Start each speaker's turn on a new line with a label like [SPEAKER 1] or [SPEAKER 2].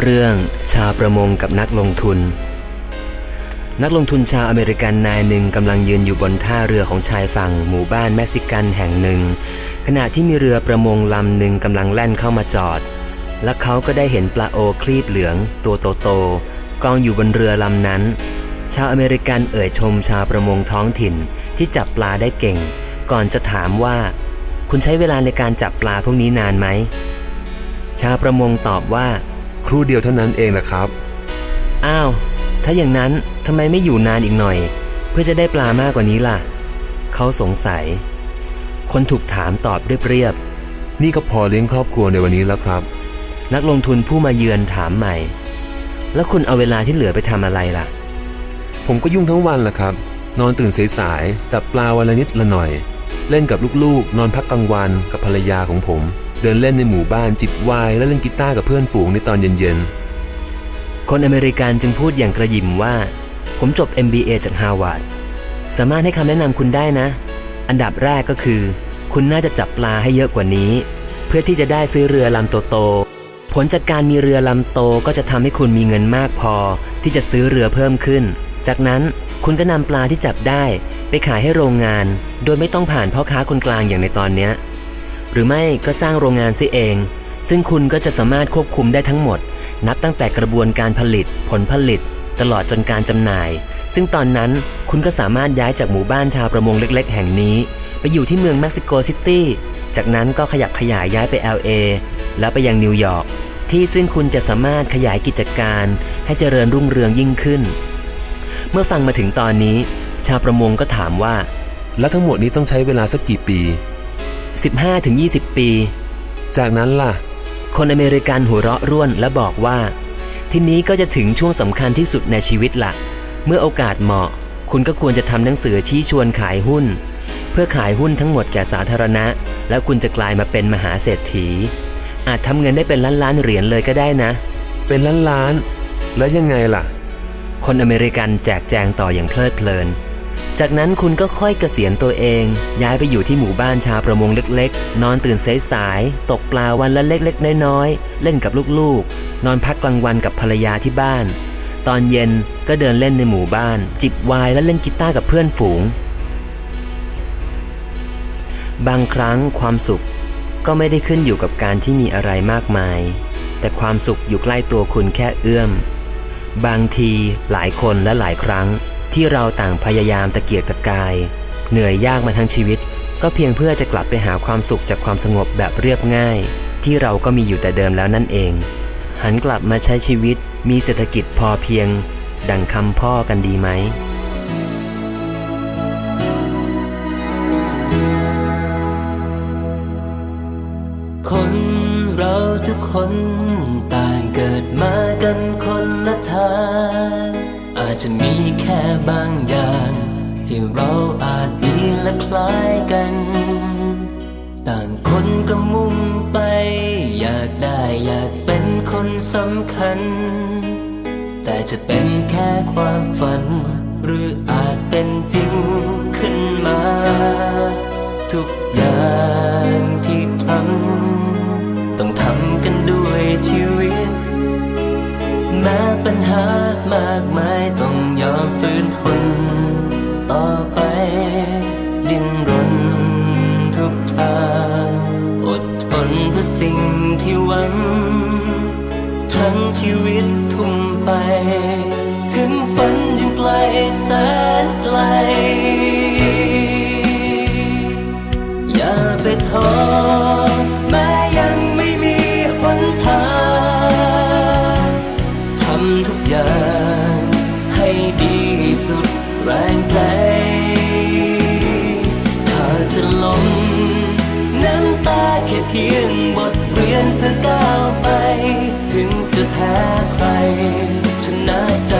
[SPEAKER 1] เรื่องชาวประมงกับนักลงทุน นักลงทุนชาวอเมริกันนายหนึ่งกำลังยืนอยู่บนท่าเรือของชายฝั่งหมู่บ้านเม็กซิกันแห่งหนึ่ง ขณะที่มีเรือประมงลำหนึ่งกำลังแล่นเข้ามาจอด และเขาก็ได้เห็นปลาโอคลีบเหลือง ตัวโตๆกองอยู่บนเรือลำนั้น ชาวอเมริกันเอ่ยชมชาวประมงท้องถิ่นที่จับปลาได้เก่ง ก่อนจะถามว่า คุณใช้เวลาในการจับปลาพวกนี้นานไหมชาวประมงตอบว่า
[SPEAKER 2] ครู่เดียวเท่านั้นเองนะครับ
[SPEAKER 1] อ้าว ถ้าอย่างนั้นทำไมไม่อยู่นานอีกหน่อย เพื่อจะได้ปลามากกว่านี้ล่ะ เขาสงสัย คนถูกถามตอบเรียบ
[SPEAKER 2] นี่ก็พอเลี้ยงครอบครัวในวันนี้แล้วครับ
[SPEAKER 1] ๆนักลงทุนผู้มาเยือนถามใหม่ แล้วคุณเอาเวลาที่เหลือไปทำอะไรล่ะ
[SPEAKER 2] ผมก็ยุ่งทั้งวันแหละครับ นอนตื่นสายๆจับปลาวันละนิดละหน่อย เล่นกับลูกๆ นอนพักกลางวันกับภรรยาของผม เดินเล่นในหมู่บ้านจิบไวน์และเล่นกีตาร์กับเพื่อนฝูงในตอนเย็น
[SPEAKER 1] คนอเมริกันจึงพูดอย่างกระยิมว่า ผมจบ MBA จากฮาวาดสามารถให้คำแนะนำคุณได้นะ อันดับแรกก็คือ คุณน่าจะจับปลาให้เยอะกว่านี้ เพื่อที่จะได้ซื้อเรือลำโตๆผลจากการมีเรือลำโตก็จะทำให้คุณมีเงินมากพอ ที่จะซื้อเรือเพิ่มขึ้น จากนั้นคุณก็นำปลาที่จับได้ ไปขายให้โรงงาน โดยไม่ต้องผ่านพ่อค้าคนกลางอย่างในตอนเนี้ย หรือไม่ก็สร้างโรงงานซิเอง ซึ่งคุณก็จะสามารถควบคุมได้ทั้งหมด นับตั้งแต่กระบวนการผลิต ผลผลิต ตลอดจนการจำหน่าย ซึ่งตอนนั้นคุณก็สามารถย้ายจากหมู่บ้านชาวประมงเล็ก ๆ แห่งนี้ ไปอยู่ที่เมืองเม็กซิโกซิตี้จากนั้นก็ขยับขยายย้ายไป LA แล้วไปยังนิวยอร์กที่ซึ่งคุณจะสามารถขยายกิจการให้เจริญรุ่งเรืองยิ่งขึ้น เมื่อฟังมาถึงตอนนี้ ชาวประมงก็ถามว่า
[SPEAKER 2] แล้วทั้งหมดนี้ต้องใช้เวลาสักกี่ปี
[SPEAKER 1] 15-20 ปี
[SPEAKER 2] จากนั้นล่ะ
[SPEAKER 1] คนอเมริกันหัวเราะร่วนและบอกว่า ทีนี้ก็จะถึงช่วงสำคัญที่สุดในชีวิตละเมื่อโอกาสเหมาะ คุณก็ควรจะทำหนังสือชี้ชวนขายหุ้น เพื่อขายหุ้นทั้งหมดแก่สาธารณะ แล้วคุณจะกลายมาเป็นมหาเศรษฐี อาจทำเงินได้เป็นล้านล้านๆเหรียญเลยก็ได้นะ
[SPEAKER 2] เป็นล้านล้านๆแล้วยังไงล่ะ
[SPEAKER 1] คนอเมริกันแจกแจงต่ออย่างเพลิดเพลิน จากนั้นคุณก็ค่อยเกษียณตัวเอง ย้ายไปอยู่ที่หมู่บ้านชาวประมงเล็กๆ นอนตื่นสายๆตกปลาวันละเล็กๆ น้อยๆ เล่นกับลูกๆ นอนพักกลางวันกับภรรยาที่บ้าน ตอนเย็นก็เดินเล่นในหมู่บ้าน จิบไวน์และเล่นกีตาร์กับเพื่อนฝูง บางครั้งความสุขก็ไม่ได้ขึ้นอยู่กับการที่มีอะไรมากมาย แต่ความสุขอยู่ใกล้ตัวคุณแค่เอื้อม บางทีหลายคนและหลายครั้ง ที่เราต่างพยายามตะเกียกตะกาย เหนื่อยยากมาทั้งชีวิต ก็เพียงเพื่อจะกลับไปหาความสุขจากความสงบแบบเรียบง่าย ที่เราก็มีอยู่แต่เดิมแล้วนั่นเอง หันกลับมาใช้ชีวิต มีเศรษฐกิจพอเพียง ดังคำพ่อกันดีไหม
[SPEAKER 3] คนเราทุกคนต่างเกิดมากันคนละทาง จจะมีแค่บางอย่าง ที่เราอาจมีและคล้ายกัน ต่างคนก็มุ่งไป อยากได้อยากเป็นคนสำคัญ แต่จะเป็นแค่ความฝัน หรืออาจเป็นจริงขึ้นมา ทุกอย่าง มากมายต้องยอมฝืนทน ต่อไป ดิ้นรนทุกทางอดทนเพื่อสิ่งที่หวัง ทั้งชีวิตทุ่มไป ถึงฝันยังไกลแสนไกล เพียงบทเรียนเพื่อก้าวไป ถึงจะแพ้ใครชนะใจ